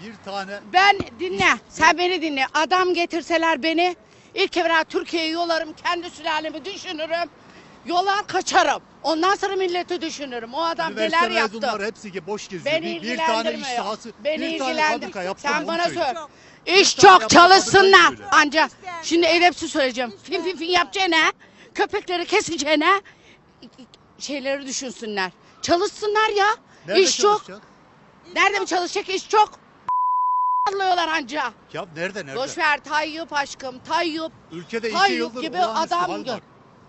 Bir tane Ben dinle, sen beni dinle. Adam getirseler beni, ilk evvela Türkiye'ye yolarım, kendi sülalemi düşünürüm. Yolar kaçarım. Ondan sonra milleti düşünürüm. O adam üniversite neler yaptı. mezunları hepsi ki boş geziyor. Beni bir, bir tane iş ilgilendirmiyor. sahası, Beni bir tane fabrika Sen bana söyle. İş çok çalışsınlar. fabrikayı söyle. Anca şimdi edepsiz söyleyeceğim. Fin fin fin yapacağına, köpekleri keseceğine şeyleri düşünsünler. Çalışsınlar ya. Nerede İş çok. Nerede mi çalışacak iş çok. Alıyorlar anca. Ya nerede nerede? Boş ver Tayyip aşkım. Tayyip. Ülkede iki Tayyip yıldır gibi olağanüstü adam hal gibi. var.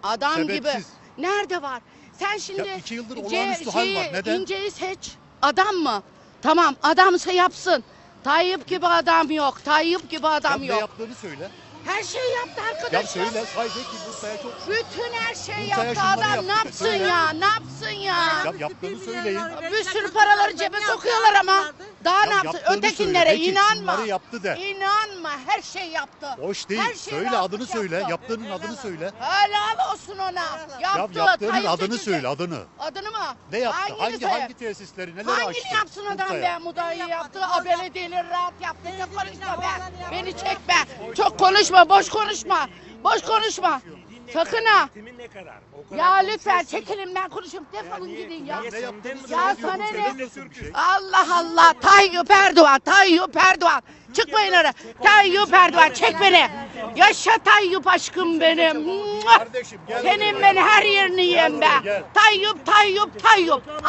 Adam gibi. Sebepsiz. Nerede var? Sen şimdi Ya iki yıldır olağanüstü hal var. Neden? İnceyi seç. Adam mı? Tamam adamsa yapsın. Tayyip gibi adam yok. Tayyip gibi adam ne yok. yaptığını söyle. Her şeyi yaptı Ya arkadaşım. söyle say de ki Bursa'ya çok Bütün her şeyi Bursa'ya yaptı şunları adam. Ne yaptı. yapsın Söyle. ya? Ne yapsın ya? Ya yaptığını söyleyin. Bir sürü paraları cebe sokuyorlar ama. Daha ne Ya yapsın? yaptığını Ötekinlere söyle. İnanma. şunları yaptı de. İnanma. Her şey yaptı. Boş değil. Her şeyi söyle yapmış, adını söyle. yaptı. Yaptığının adını söyle. Helal olsun ona. Ya Yaptı. yaptığının Tayyip adını seçecek. söyle adını. Adını mı? Ne yaptı? Hangini hangi söyle? hangi tesisleri neler açtı? Hangini yapsın adam be? Mudayı yaptı, belediyeleri rahat yaptı. Ne konuşma be? Beni çekme. Çok konuşma, boş konuşma. Boş konuşma. Sakın ha. Ne kadar? O kadar Ya lütfen konuşuyorsun. çekilin ben konuşup defolun niye- gidin ya. niye Ne Ya sana ne? Bir şey. Allah Allah. Tayyip Erdoğan, Tayyip Erdoğan. Çıkmayın oraya. Tayyip Erdoğan çek beni. Yaşa Tayyip aşkım benim. Mua! Kardeşim gel. Senin beni her yerini yiyeyim be. gel. Tayyip, Tayyip, Tayyip.